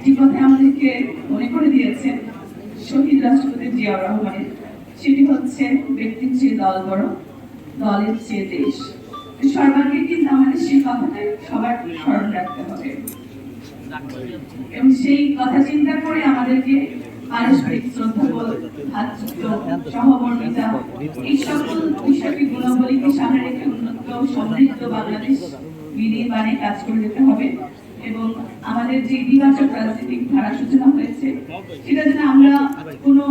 একটি কথা আমাদেরকে মনে করে দিয়েছেন শহীদ রাষ্ট্রপতি জিয়াউর রহমানের। সেটি হচ্ছে ব্যক্তির চেয়ে দল বড়, দলের চেয়ে দেশ। সর্বাগ্রে কিন্তু আমাদের সেই কথাটাই সবার স্মরণ রাখতে হবে। এবং সেই কথা চিন্তা করে আমাদেরকে পারস্পরিক শ্রদ্ধাবোধ ভাতৃত্ব, সহমর্মিতা, এই সকল বিষয়কে গুণাবলীকে সামনে রেখে উন্নত, সমৃদ্ধ বাংলাদেশ বিনির্মাণে কাজ করে যেতে হবে। এবং আমাদের যে ইতিবাচক রাজনৈতিক ধারা সূচনা হয়েছে, সেটা যেন আমরা কোনো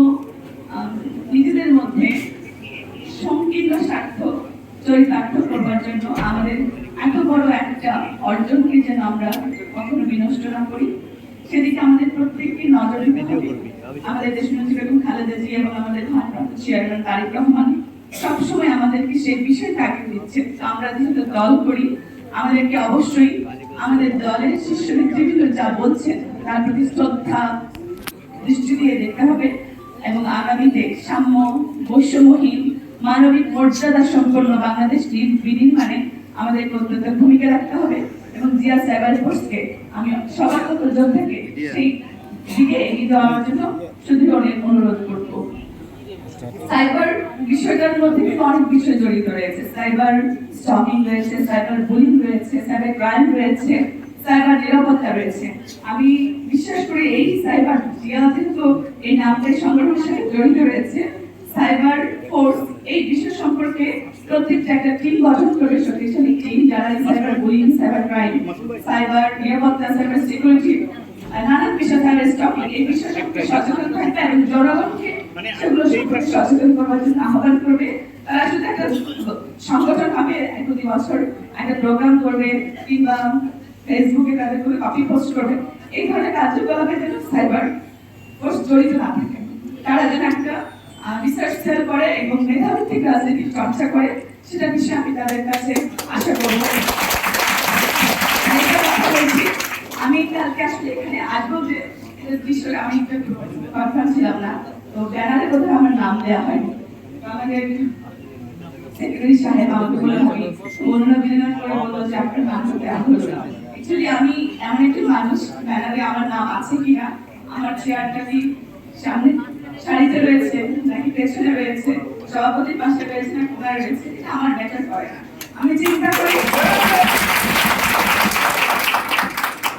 নিজেদের মধ্যে সংকীর্ণ স্বার্থ চরিতার্থ করবার জন্য আমাদের এত বড় একটা অর্জনকে যেন আমরা কখনো বিনষ্ট না করি। সেদিকে আমাদের প্রত্যেককে নজর দিতে হবে আমাদের দেশনেত্রী বেগম খালেদা জিয়া এবং আমাদের ভারপ্রাপ্ত চেয়ারম্যান তারেক রহমান সবসময় আমাদেরকে সেই বিষয়ে তাগিদ দিচ্ছে আমরা যেহেতু দল করি, আমাদেরকে অবশ্যই আমাদের দলের শীর্ষ নেতৃবৃন্দ যা বলছেন, তার প্রতি শ্রদ্ধা, দৃষ্টি দিয়ে দেখতে হবে এবং আগামীতে সাম্য, বৈষম্যহীন, মানবিক মর্যাদা সম্পন্ন বাংলাদেশ বিনির্মাণে আমাদের অত্যন্ত ভূমিকা রাখতে হবে এবং জিয়া সাইবার ফোর্সকে আমি সবার প্রয়োজন থেকে সেই দিকে এগিয়ে যাওয়ার জন্য শুধু অনেক অনুরোধ করব। সাইবার বিষয়টার মধ্যে অনেক বিষয় জড়িত রয়েছে। সাইবার স্টকিং রয়েছে, সাইবার বুলিং রয়েছে ক্রাইম রয়েছে, সাইবার নিরাপত্তা রয়েছে। আমি বিশ্বাস করি এই সাইবার যেহেতু এই নামটাই সংগঠনের সাথে জড়িত রয়েছে। সাইবার ফোর্স, এই বিষয় সম্পর্কে প্রত্যেকটা একটা টিম গঠন করবে শক্তিশালী টিম যারা cyber bullying, cyber crime, cyber নিরাপত্তা, সাইবার সিকিউরিটি নানান বিষয় সাইবার স্টকিং এই বিষয় সচেতন থাকবে এবং জনগণকে সেগুলো সম্পর্কে সচেতন করবার জন্য আহ্বান করবে। তারা শুধু একটা সংগঠন হবে প্রতি বছর একটা প্রোগ্রাম করবে কিংবা ফেসবুকে তাদের করে কপি পোস্ট করবে। এই ধরনের কার্যকলাপে যেন সাইবার পোস্ট জড়িত না থাকে। তারা যেন একটা রিসার্চ সেল করে এবং মেধাভিত্তিক রাজনীতি চর্চা করে, সেটা বিষয়ে আমি তাদের কাছে আশা করব। আমি কালকে আসলে এখানে আসব যে বিষয়ে আমি একটু কনফার্ম ছিলাম না। তো ব্যানারে আমার নাম দেওয়া হয়নি। আমাদের সেক্রেটারি সাহেব আমাকে আমি করে বলল যে আপনার দেওয়া হলো না অ্যাকচুয়ালি আমি এমন একটি মানুষ ব্যানারে আমার নাম আছে কিনা, আমার চেয়ারটা কি সামনে সারিতে রয়েছে নাকি পেছনে রয়েছে, সভাপতির পাশে রয়েছে না কোনায় রয়েছে, এটা আমার ম্যাটার করে না। আমি চিন্তা করি,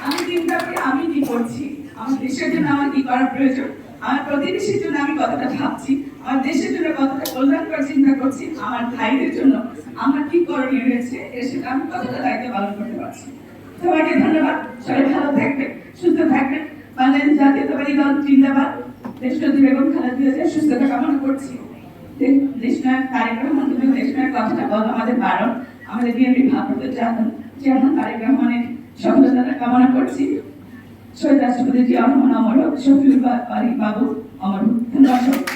আমি চিন্তা করি আমি কি করছি? আমার দেশের জন্য আমার কি করা প্রয়োজন? আমার প্রতিবেশীর জন্য আমি কতটা ভাবছি, আমার দেশের জন্য কতটা কল্যাণকর চিন্তা করছি, আমার ভাইদের জন্য আমার কি করণীয় রয়েছে, এর সেটা আমি কতটা দায়িত্ব পালন করতে পারছি। সবাইকে ধন্যবাদ, সবাই ভালো থাকবেন, সুস্থ থাকবেন। বাংলাদেশ জাতীয়তাবাদী দল জিন্দাবাদ। দেশনেত্রী বেগম খালেদা জিয়ার সুস্থতা কামনা করছি। দেশনায়ক তারেক রহমান কথাটা বলো, আমাদের বারণ। আমাদের বিএনপি ভারপ্রাপ্ত চেয়ারম্যান তারেক রহমানের সফলতা কামনা করছি। শহীদ রাষ্ট্রপতি জিয়া রহমান অমর হোক, শফিউল বা- বারি বাবু অমর হোক। ধন্যবাদ সবাইকে।